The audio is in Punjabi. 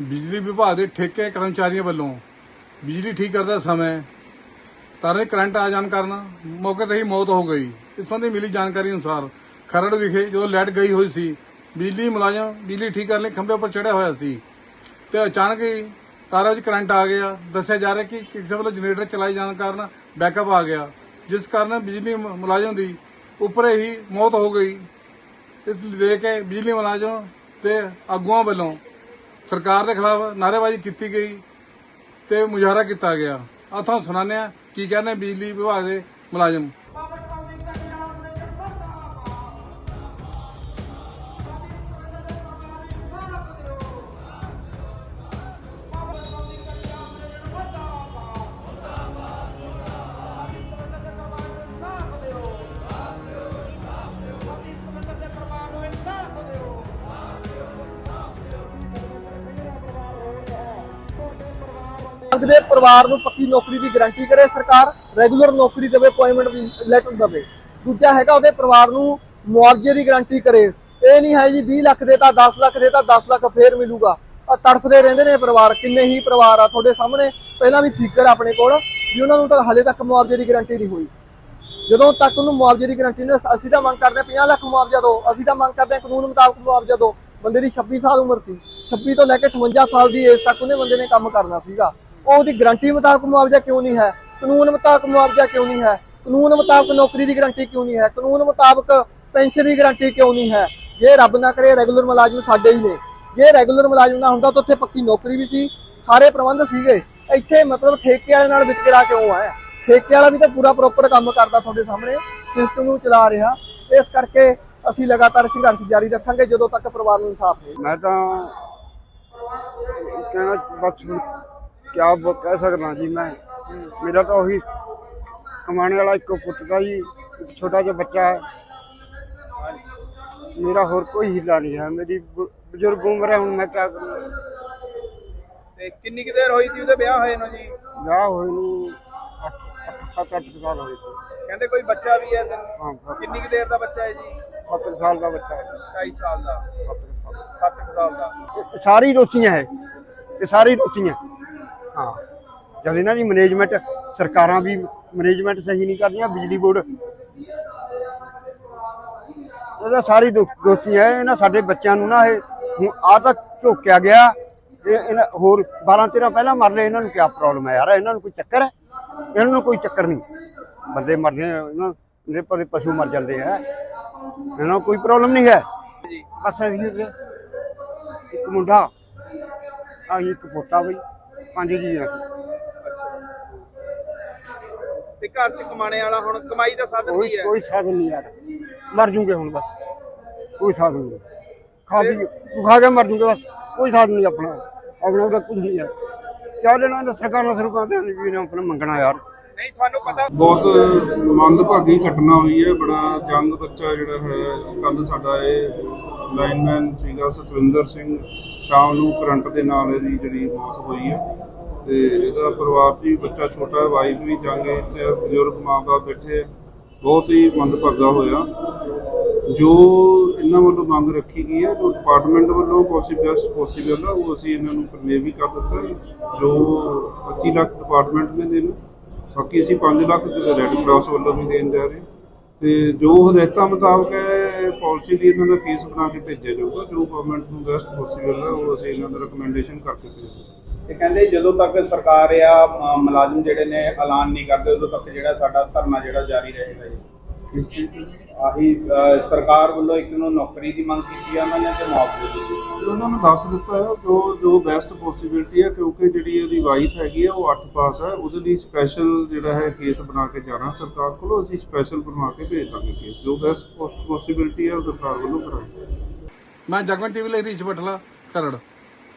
ਬਿਜਲੀ ਵਿਭਾਗ ਦੇ ਠੇਕੇ ਕਰਮਚਾਰੀਆਂ ਵੱਲੋਂ ਬਿਜਲੀ ਠੀਕ ਕਰਦੇ ਸਮੇਂ ਤਾਰੇ ਕਰੰਟ ਆ ਜਾਣ ਕਾਰਨ ਮੌਕੇ ਤੇ ਹੀ ਮੌਤ ਹੋ ਗਈ। ਇਸ ਸੰਬੰਧੀ ਮਿਲੀ ਜਾਣਕਾਰੀ ਅਨੁਸਾਰ ਖਰੜ ਵਿਖੇ ਜਦੋਂ ਲਾਈਟ ਗਈ ਹੋਈ ਸੀ, ਬਿਜਲੀ ਮੁਲਾਜ਼ਮ ਬਿਜਲੀ ਠੀਕ ਕਰਨ ਲਈ ਖੰਭੇ ਉੱਪਰ ਚੜਿਆ ਹੋਇਆ ਸੀ ਤੇ ਅਚਾਨਕ ਹੀ ਤਾਰਾਂ ਵਿੱਚ ਕਰੰਟ ਆ ਗਿਆ। ਦੱਸਿਆ ਜਾ ਰਿਹਾ ਕਿ ਕਿਸੇ ਵੱਲੋਂ ਜਨਰੇਟਰ ਚਲਾਏ ਜਾਣ ਕਾਰਨ ਬੈਕਅਪ ਆ ਗਿਆ, ਜਿਸ ਕਾਰਨ ਬਿਜਲੀ ਮੁਲਾਜ਼ਮ ਦੀ ਉੱਪਰੇ ਹੀ ਮੌਤ ਹੋ ਗਈ। ਇਸ ਲੈ ਕੇ ਬਿਜਲੀ ਮੁਲਾਜ਼ਮ ਤੇ ਆਗੂਆਂ ਵੱਲੋਂ ਸਰਕਾਰ ਦੇ ਖਿਲਾਫ ਨਾਅਰੇਬਾਜ਼ੀ ਕੀਤੀ ਗਈ ਤੇ ਮੁਜ਼ਾਹਰਾ ਕੀਤਾ ਗਿਆ। ਆ ਤੁਹਾਨੂੰ ਸੁਣਾਉਂਦੇ ਹਾਂ ਕੀ ਕਹਿੰਦੇ ਬਿਜਲੀ ਵਿਭਾਗ ਦੇ ਮੁਲਾਜ਼ਮ। ਦੇ ਪਰਿਵਾਰ ਨੂੰ ਪੱਕੀ ਨੌਕਰੀ ਦੀ ਗਾਰੰਟੀ ਕਰੇ ਸਰਕਾਰ ਰੈਗੂਲਰ ਨੌਕਰੀ ਦੇਵੇ ਅਪਾਇੰਟਮੈਂਟ ਲੈਟਰ ਦੇਵੇ। ਦੂਜਾ ਹੈਗਾ ਉਹਦੇ ਪਰਿਵਾਰ ਨੂੰ ਮੁਆਵਜ਼ੇ ਦੀ ਗਾਰੰਟੀ ਕਰੇ। ਇਹ ਨਹੀਂ ਹੈ ਜੀ 20 ਲੱਖ ਦੇ ਤਾਂ 10 ਲੱਖ ਦੇ ਤਾਂ 10 ਲੱਖ ਫੇਰ ਮਿਲੂਗਾ। ਆ ਤੜਫਦੇ ਰਹਿੰਦੇ ਨੇ ਪਰਿਵਾਰ, ਕਿੰਨੇ ਹੀ ਪਰਿਵਾਰ ਆ ਤੁਹਾਡੇ ਸਾਹਮਣੇ। ਪਹਿਲਾਂ ਵੀ ਫਿਕਰ ਆਪਣੇ ਕੋਲ ਵੀ ਉਹਨਾਂ ਨੂੰ ਤਾਂ ਹਲੇ ਤੱਕ ਮੁਆਵਜ਼ੇ ਦੀ ਗਾਰੰਟੀ ਨਹੀਂ ਹੋਈ। ਜਦੋਂ ਤੱਕ ਉਹਨੂੰ ਮੁਆਵਜ਼ੇ ਦੀ ਗਾਰੰਟੀ ਨਹੀਂ ਅਸੀਂ ਤਾਂ ਮੰਗ ਕਰਦੇ ਹਾਂ 50 ਲੱਖ ਮੁਆਵਜ਼ਾ ਦਿਓ। ਅਸੀਂ ਤਾਂ ਮੰਗ ਕਰਦੇ ਹਾਂ ਕਾਨੂੰਨ ਮੁਤਾਬਕ ਮੁਆਵਜ਼ਾ ਦਿਓ। ਬੰਦੇ ਦੀ 26 ਸਾਲ ਉਮਰ ਸੀ। 26 ਤੋਂ ਲੈ ਕੇ 58 ਸਾਲ ਦੀ ਏਜ ਤੱਕ ਉਹਨੇ ਬੰਦੇ ਨੇ ਕੰਮ ਕਰਨਾ ਸੀਗਾ। ਉਹ ਉਹਦੀ ਗਾਰੰਟੀ ਮੁਤਾਬਕ ਮੁਆਵਜ਼ਾ ਕਿਉਂ ਨਹੀਂ ਹੈ? ਕਾਨੂੰਨ ਮੁਤਾਬਕ ਮੁਆਵਜ਼ਾ ਕਿਉਂ ਨਹੀਂ ਹੈ? ਕਾਨੂੰਨ ਮੁਤਾਬਕ ਨੌਕਰੀ ਦੀ ਗਾਰੰਟੀ ਕਿਉਂ ਨਹੀਂ ਹੈ? ਕਾਨੂੰਨ ਮੁਤਾਬਕ ਪੈਨਸ਼ਨ ਦੀ ਗਾਰੰਟੀ ਕਿਉਂ ਨਹੀਂ ਹੈ? ਜੇ ਰੱਬ ਨਾ ਕਰੇ, ਰੈਗੂਲਰ ਮੁਲਾਜ਼ਮ ਸਾਡੇ ਹੀ ਨੇ। ਜੇ ਰੈਗੂਲਰ ਮੁਲਾਜ਼ਮ ਨਾ ਹੁੰਦਾ ਤਾਂ ਉੱਥੇ ਪੱਕੀ ਨੌਕਰੀ ਵੀ ਸੀ, ਸਾਰੇ ਪ੍ਰਬੰਧ ਸੀਗੇ। ਇੱਥੇ ਮਤਲਬ ਠੇਕੇ ਵਾਲੇ ਨਾਲ ਵਿਤਕਰਾ ਕਿਉਂ ਹੈ? ਠੇਕੇ ਵਾਲਾ ਵੀ ਤਾਂ ਪੂਰਾ ਪ੍ਰੋਪਰ ਕੰਮ ਕਰਦਾ ਤੁਹਾਡੇ ਸਾਹਮਣੇ ਸਿਸਟਮ ਨੂੰ ਚਲਾ ਰਿਹਾ। ਇਸ ਕਰਕੇ ਅਸੀਂ ਲਗਾਤਾਰ ਸੰਘਰਸ਼ ਜਾਰੀ ਰੱਖਾਂਗੇ ਜਦੋਂ ਤੱਕ ਪਰਿਵਾਰ ਨੂੰ ਇਨਸਾਫ ਨਹੀਂ ਮੈਂ ਤਾਂ ਕਹਿਣਾ ਬਸ ਕਿਆ ਬ- ਕਹਿ ਸਕਦਾ ਜੀ ਮੈਂ। ਮੇਰਾ ਤਾਂ ਉਹੀ ਕਮਾਣੇ ਵਾਲਾ ਇੱਕੋ ਪੁੱਤ ਦਾ ਜੀ ਇੱਕ ਛੋਟਾ ਜਿਹਾ ਬੱਚਾ ਹੈ। ਮੇਰਾ ਹੋਰ ਕੋਈ ਹੀਲਾ ਨਹੀਂ ਹੈ। ਮੇਰੀ ਬ- ਬਜ਼ੁਰਗ ਉਮਰ ਹੈ ਹੁਣ ਮੈਂ ਕਿਆ ਕਰਾਂ ਤੇ ਕਿੰਨੀ ਕੁ ਦੇਰ ਹੋਈ ਸੀ ਉਹਦੇ ਵਿਆਹ ਹੋਏ ਨੂੰ ਜੀ? ਵਿਆਹ ਹੋਏ ਨੂੰ 7-8 ਸਾਲ ਹੋਏ ਸੀ ਕਹਿੰਦੇ ਕੋਈ ਬੱਚਾ ਵੀ ਹੈ ਤੇ ਹਾਂ ਕਿੰਨੀ ਕੁ ਦੇਰ ਦਾ ਬੱਚਾ ਹੈ ਜੀ? 7 ਸਾਲ ਦਾ ਬੱਚਾ ਹੈ। 2.5 ਸਾਲ ਦਾ। ਸੱਤ ਕੁ 7 ਸਾਲ ਦਾ। ਸਾਰੀ ਦੋਸ਼ੀਆਂ ਹੈ। ਇਹ ਸਾਰੀ ਦੋਸ਼ੀਆਂ। ਹਾਂ। ਜਦ ਇਹਨਾਂ ਦੀ ਮੈਨੇਜਮੈਂਟ ਸਰਕਾਰਾਂ ਵੀ ਮੈਨੇਜਮੈਂਟ ਸਹੀ ਨਹੀਂ ਕਰਦੀਆਂ ਬਿਜਲੀ ਬੋਰਡ ਇਹਦਾ ਸਾਰੀ ਦੋ- ਦੋਸ਼ੀ ਹੈ ਇਹਨਾਂ ਸਾਡੇ ਬੱਚਿਆਂ ਨੂੰ ਨਾ ਇਹ ਹੁਣ ਆ ਤਾਂ ਝੋਕਿਆ ਗਿਆ ਇਹ ਇਹਨਾਂ ਹੋਰ 12 13 ਪਹਿਲਾਂ ਮਰ ਲਏ ਇਹਨਾਂ ਨੂੰ ਕੀ ਪ੍ਰੋਬਲਮ ਹੈ ਯਾਰ ਇਹਨਾਂ ਨੂੰ ਕੋਈ ਚੱਕਰ ਹੈ ਇਹਨਾਂ ਨੂੰ ਕੋਈ ਚੱਕਰ ਨਹੀਂ। ਬੰਦੇ ਮਰਦੇ ਇਹਨਾਂ ਦੇ ਪਦੇ ਪਸ਼ੂ ਮਰ ਜਾਂਦੇ ਆ ਇਹਨਾਂ ਨੂੰ ਕੋਈ ਪ੍ਰੋਬਲਮ ਨਹੀਂ ਹੈ। ਜੀ। ਬਸ ਇੱਕ ਮੁੰਡਾ ਆ ਇੱਕ ਪੋਤਾ ਬਈ। ਪੰਜ ਜੀ ਆ ਅੱਛਾ ਤੇ ਘਰ ਚ ਕਮਾਣੇ ਵਾਲਾ ਹੁਣ ਕਮਾਈ ਦਾ ਸਾਧਨ ਕੋਈ ਕੀ ਹੈ? ਕੋਈ ਸਾਧਨ ਨਹੀਂ ਯਾਰ। ਮਰ ਜੂਗੇ ਹੁਣ ਬਸ। ਕੋਈ ਸਾਧਨ ਨਹੀਂ। ਖਾ ਪੀ ਤੂੰ ਖਾ ਕੇ ਮਰ ਜੂਗੇ ਬਸ। ਕੋਈ ਸਾਧਨ ਨਹੀਂ ਆਪਣਾ। ਆਪਣਾ ਉਹਦਾ ਕੁਝ ਨਹੀਂ ਹੈ। ਕਿਆ ਲੈਣਾ ਇਹਨਾਂ ਸਰਕਾਰਾਂ ਸਰਕਾਰਾਂ ਦੇ ਵੀ ਨੇ ਆਪਣਾ ਮੰਗਣਾ ਯਾਰ। ਨਹੀਂ, ਤੁਹਾਨੂੰ ਪਤਾ ਬਹੁਤ ਮੰਦਭਾਗੀ ਘਟਨਾ ਹੋਈ ਹੈ, ਬੜਾ ਜੰਗ ਬੱਚਾ ਜਿਹੜਾ ਹੈ ਕੱਲ ਸਾਡਾ ਇਹ ਲਾਈਨਮੈਨ ਸੀਗਾ ਸਤਵਿੰਦਰ ਸਿੰਘ, ਸ਼ਾਮ ਨੂੰ ਕਰੰਟ ਦੇ ਨਾਲ ਇਹਦੀ ਜਿਹੜੀ ਮੌਤ ਹੋਈ ਹੈ ਤੇ ਇਹਦਾ ਪਰਿਵਾਰ 'ਚ ਵੀ ਬੱਚਾ ਛੋਟਾ ਵਾਈਫ ਵੀ ਜਾਂਗੇ ਤੇ ਬਜ਼ੁਰਗ ਮਾਂ-ਬਾਪ ਬੈਠੇ ਬਹੁਤ ਹੀ ਮੰਦਭਾਗਾ ਹੋਇਆ। ਜੋ ਇਹਨਾਂ ਵੱਲੋਂ ਮੰਗ ਰੱਖੀ ਗਈ ਹੈ, ਜੋ ਡਿਪਾਰਟਮੈਂਟ ਵੱਲੋਂ ਪੋਸੀਬਲ ਪੋਸੀਬਲ ਹੈ ਉਹ ਅਸੀਂ ਇਹਨਾਂ ਨੂੰ ਕਨਵੇ ਵੀ ਕਰ ਦਿੱਤਾ ਜੋ 25 ਲੱਖ ਡਿਪਾਰਟਮੈਂਟ ਨੇ ਦੇਣਾ। ਬਾਕੀ ਅਸੀਂ 5 ਲੱਖ ਰੈੱਡ ਕਰਾਸ ਵੱਲੋਂ ਵੀ ਦੇਣ ਜਾ ਰਹੇ ਹਾਂ। ਤੇ ਜੋ ਹਦਾਇਤਾਂ ਮੁਤਾਬਕ ਹੈ ਪਾਲਿਸੀ ਦੀ ਇਹਨਾਂ ਦਾ ਕੇਸ ਬਣਾ ਕੇ ਭੇਜਿਆ ਜਾਊਗਾ। ਜੋ ਗਵਰਨਮੈਂਟ ਨੂੰ ਬੈਸਟ ਪੋਸੀਬਲ ਹੈ, ਉਹ ਅਸੀਂ ਇਹਨਾਂ ਦਾ ਰეკਮੈਂਡੇਸ਼ਨ ਕਰਕੇ ਭੇਜਾਂਗੇ ਤੇ ਕਹਿੰਦੇ ਜਦੋਂ ਤੱਕ ਸਰਕਾਰ ਆ ਮੁਲਾਜ਼ਮ ਜਿਹੜੇ ਨੇ ਐਲਾਨ ਨਹੀਂ ਕਰਦੇ, ਉਦੋਂ ਤੱਕ ਜਿਹੜਾ ਸਾਡਾ ਧਰਨਾ ਜਿਹੜਾ ਜਾਰੀ ਰਹੇਗਾ ਜੀ। ਕਿਸ ਚੀਜ਼ ਦੀ? ਆਹੀ ਅ, ਸਰਕਾਰ ਵੱਲੋਂ ਇੱਕ ਨੂੰ ਨੌਕਰੀ ਦੀ ਮੰਗ ਕੀਤੀ ਆ ਉਹਨਾਂ ਨੇ ਤੇ ਮੁਆਵਜ਼ੇ ਦੀ ਤੇ ਉਹਨਾਂ ਨੂੰ ਦੱਸ ਦਿੱਤਾ ਹੈ ਜੋ ਜੋ ਬੈਸਟ ਪੋਸੀਬਿਲਿਟੀ ਹੈ ਕਿਉਂਕਿ ਜਿਹੜੀ ਇਹਦੀ ਵਾਈਫ ਹੈਗੀ ਹੈ ਉਹ 8 ਪਾਸ ਹੈ ਉਹਦੇ ਲਈ ਸਪੈਸ਼ਲ ਜਿਹੜਾ ਹੈ ਕੇਸ ਬਣਾ ਕੇ ਜਾਣਾ ਸਰਕਾਰ ਕੋਲੋਂ ਅਸੀਂ ਸਪੈਸ਼ਲ ਬਣਵਾ ਕੇ ਭੇਜ ਦਾਂਗੇ ਕੇਸ ਜੋ ਬੈਸਟ ਪੋਸੀਬਿਲਿਟੀ ਹੈ ਉਹ ਸਰਕਾਰ ਵੱਲੋਂ ਕਰਾਂਗੇ। ਮੈਂ ਜਗਮਨ ਟੀਵੀ ਲਈ ਰੀਚ ਬਟਲਾ ਖਰੜ।